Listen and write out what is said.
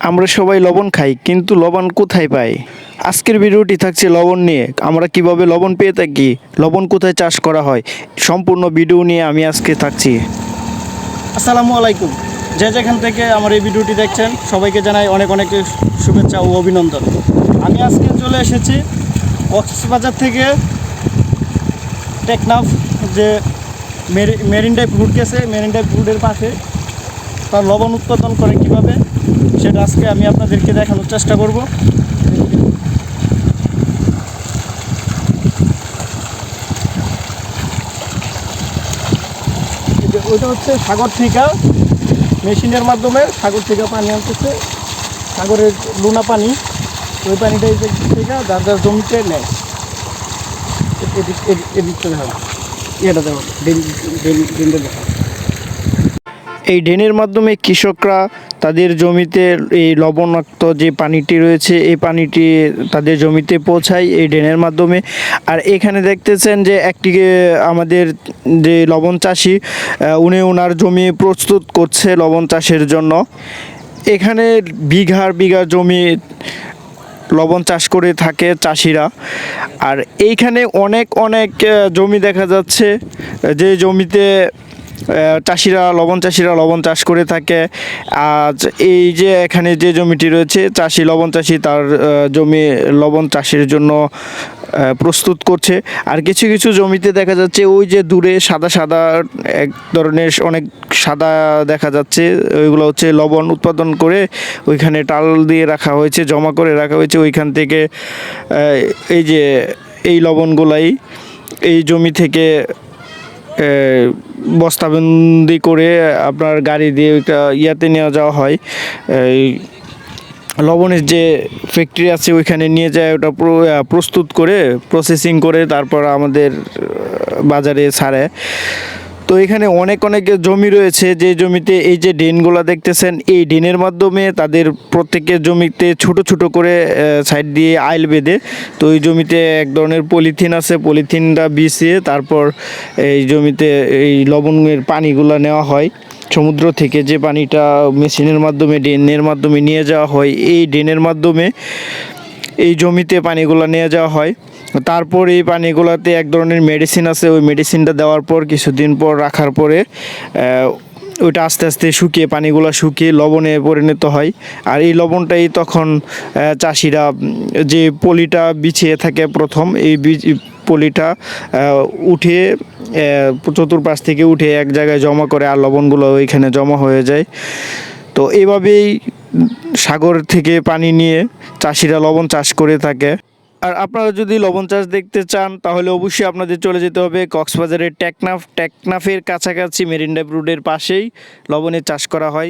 আমরা সবাই লবণ খাই, কিন্তু লবণ কোথায় পাই? আজকের ভিডিওটি থাকছে লবণ নিয়ে। আমরা কীভাবে লবণ পেয়ে থাকি, লবণ কোথায় চাষ করা হয়, সম্পূর্ণ ভিডিও নিয়ে আমি আজকে থাকছি। আসসালামু আলাইকুম। যে যেখান থেকে আমার এই ভিডিওটি দেখছেন, সবাইকে জানাই অনেক অনেক শুভেচ্ছা ও অভিনন্দন। আমি আজকে চলে এসেছি কক্সবাজার থেকে টেকনাফ, যে মেরি- মেরিন ড্রাইভ রুট গেছে। মেরিন ড্রাইভ রুটের পাশে। তার লবণ উৎপাদন করে কীভাবে? সেটা আজকে আমি আপনাদেরকে দেখানোর চেষ্টা করব। ওইটা হচ্ছে সাগর থেকে মেশিনের মাধ্যমে সাগর থেকে পানি আনতেছে। সাগরের লুনা পানি, ওই পানিটা থেকে যার যার জমিতে নেয়। এদিক এদিক এদিকটা দেখা এটা দেখো ড্রেন ড্রেন ড্রেনটা দেখো এই ড্রেনের মাধ্যমে কৃষকরা তাদের জমিতে এই লবণাক্ত যে পানিটি রয়েছে, এই পানিটি তাদের জমিতে পৌঁছায় এই ড্রেনের মাধ্যমে। আর এখানে দেখতেছেন যে একটি আমাদের যে লবণ চাষি উনি ওনার জমি প্রস্তুত করছে লবণ চাষের জন্য। এখানে বিঘার বিঘা জমি লবণ চাষ করে থাকে চাষিরা। আর এইখানে অনেক অনেক জমি দেখা যাচ্ছে, যে জমিতে চাষিরা, লবণ চাষিরা লবণ চাষ করে থাকে। আজ এই যে এখানে যে জমিটি রয়েছে, চাষি লবণ চাষি তার জমি লবণ চাষের জন্য প্রস্তুত করছে। আর কিছু কিছু জমিতে দেখা যাচ্ছে ওই যে দূরে সাদা সাদা এক ধরনের অনেক সাদা দেখা যাচ্ছে। ওইগুলো হচ্ছে লবণ উৎপাদন করে ওইখানে টাল দিয়ে রাখা হয়েছে, জমা করে রাখা হয়েছে। ওইখান থেকে এই যে এই লবণগুলাই এই জমি থেকে বস্তাবন্দি করে আপনার গাড়ি দিয়ে ওইটা ইয়াতে নিয়ে যাওয়া হয়। এই লবণের যে ফ্যাক্টরি আছে ওইখানে নিয়ে যায়, ওটা প্রস্তুত করে প্রসেসিং করে, তারপর আমাদের বাজারে ছাড়ে। তো এখানে অনেক অনেক জমি রয়েছে, যে জমিতে এই যে ড্রেনগুলো দেখতেছেন, এই ড্রেনের মাধ্যমে তাদের প্রত্যেকের জমিতে ছোট ছোট করে সাইড দিয়ে আইল বেঁধে, তো এই জমিতে এক ধরনের পলিথিন আছে, পলিথিনটা বিছিয়ে তারপর এই জমিতে এই লবণের পানিগুলো নেওয়া হয়। সমুদ্র থেকে যে পানিটা মেশিনের মাধ্যমে, ড্রেনের মাধ্যমে নিয়ে যাওয়া হয়, এই ড্রেনের মাধ্যমে এই জমিতে পানিগুলো নিয়ে যাওয়া হয়। তারপর এই পানিগুলোতে এক ধরনের মেডিসিন আছে, ওই মেডিসিনটা দেওয়ার পর কিছুদিন পর রাখার পরে ওইটা আস্তে আস্তে শুকিয়ে পানিগুলো শুকিয়ে লবণে পরিণত হয়। আর এই লবণটাই তখন চাষিরা, যে পলিটা বিছিয়ে থাকে প্রথম, এই পলিটা উঠে চতুর্পাশ থেকে উঠে এক জায়গায় জমা করে আর লবণগুলো ওইখানে জমা হয়ে যায়। তো এভাবেই সাগর থেকে পানি নিয়ে চাষিরা লবণ চাষ করে থাকে। আর আপনারা যদি লবণ চাষ দেখতে চান, তাহলে অবশ্যই আপনাদের চলে যেতে হবে কক্সবাজারের টেকনাফ। টেকনাফের কাছাকাছি মেরিন ড্রাইভ রোডের পাশেই লবণের চাষ করা হয়।